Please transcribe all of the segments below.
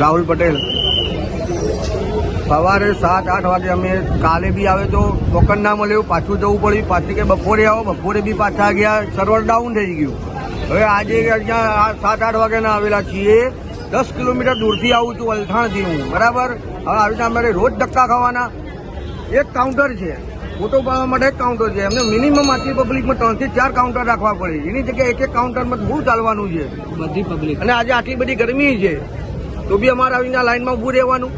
રાહુલ પટેલ. સવારે સાત આઠ વાગે અમે કાલે બી આવે તો ટોકન ના મળ્યું પાછું જવું પડ્યું. પાછી કે બપોરે આવો બપોરે બી પાછા ગયા સર્વર ડાઉન થઈ ગયું. હવે આજે અહીંયા સાત આઠ વાગ્યાના આવેલા છીએ. દસ કિલોમીટર દૂરથી આવું છું અલથાણથી હું. બરાબર? હવે આવી રીતે અમારે રોજ ધક્કા ખાવાના. એક કાઉન્ટર છે. ફોટો પાડવા માટે એક કાઉન્ટર છે. એમને મિનિમમ આટલી પબ્લિકમાં ત્રણથી ચાર કાઉન્ટર રાખવા પડે. એની જગ્યાએ એક એક કાઉન્ટરમાં બહુ ચાલવાનું છે. બધી પબ્લિક અને આજે આટલી બધી ગરમી છે. તો બી અમારે આવીને લાઈનમાં ઊભું રહેવાનું.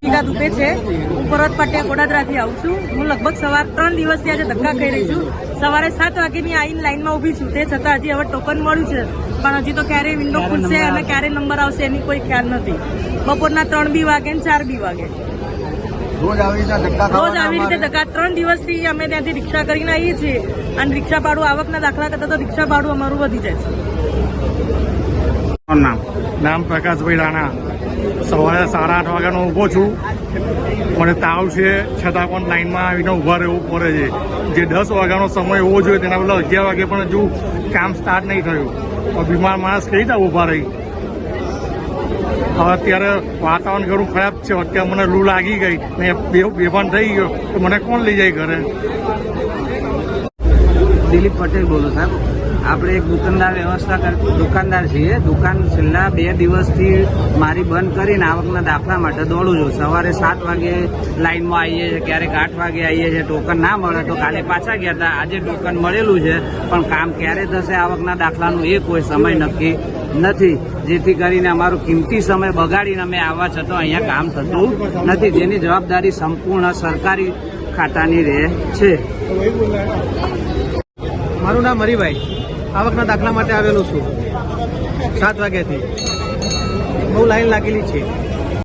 ટીકા દુબે છે. હું પરત પાટિયા ગોડાદરાથી આવું છું. હું લગભગ સવાર ત્રણ દિવસથી આજે ધક્કા ખાઈ રહી છું. સવારે સાત વાગ્યાની આવીને લાઈનમાં ઊભી છું. તે છતાં હજી હવે ટોકન મળ્યું છે. પણ હજી તો ક્યારે વિન્ડો ખુલશે અને ક્યારે નંબર આવશે એની કોઈ ખ્યાલ નથી. બપોરના ત્રણ બી વાગે ને ચાર બી વાગે. રોજ આવી રીતે ધક્કા ત્રણ દિવસથી અમે ત્યાંથી રિક્ષા કરીને આવીએ છીએ. અને રિક્ષા ભાડું આવકના દાખલા કરતા તો રિક્ષા ભાડું અમારું વધી જાય છે. નામ? નામ પ્રકાશભાઈ રાણા. સવારે સાડા આઠ વાગ્યાનો ઊભો છું. મને તાવ છે, છતાં પણ લાઈનમાં આવીને ઊભા રહેવું પડે છે. જે દસ વાગ્યાનો સમય હોવો જોઈએ, તેના બદલે અગિયાર વાગે પણ હજુ કામ સ્ટાર્ટ નહીં થયું. પણ બીમાર માણસ કઈ રીતે ઊભા રહી? હવે અત્યારે વાતાવરણ ઘણું ખરાબ છે. અત્યારે મને લૂ લાગી ગઈ. ને બેભાન થઈ ગયો. તો મને કોણ લઈ જાય ઘરે? દિલીપ પટેલ બોલું સાહેબ. આપણે એક દુકાનદાર વ્યવસ્થા કર દુકાનદાર છીએ. દુકાન છેલ્લા બે દિવસથી મારી બંધ કરીને આવકના દાખલા માટે દોડું છું. સવારે સાત વાગે લાઈનમાં આવીએ છીએ, ક્યારેક આઠ વાગે આવીએ છીએ. ટોકન ના મળે તો કાલે પાછા ગયા હતા. આજે ટોકન મળેલું છે, પણ કામ ક્યારે થશે આવકના દાખલાનું એ કોઈ સમય નક્કી નથી. જેથી કરીને અમારો કિંમતી સમય બગાડીને અમે આવવા છતાં અહીંયા કામ થતું નથી. જેની જવાબદારી સંપૂર્ણ સરકારી ખાતાની રહે છે. મારું નામ હરિભાઈ. આવકના દાખલા માટે આવેલો છું. સાત વાગ્યાથી. બહુ લાઈન લાગેલી છે.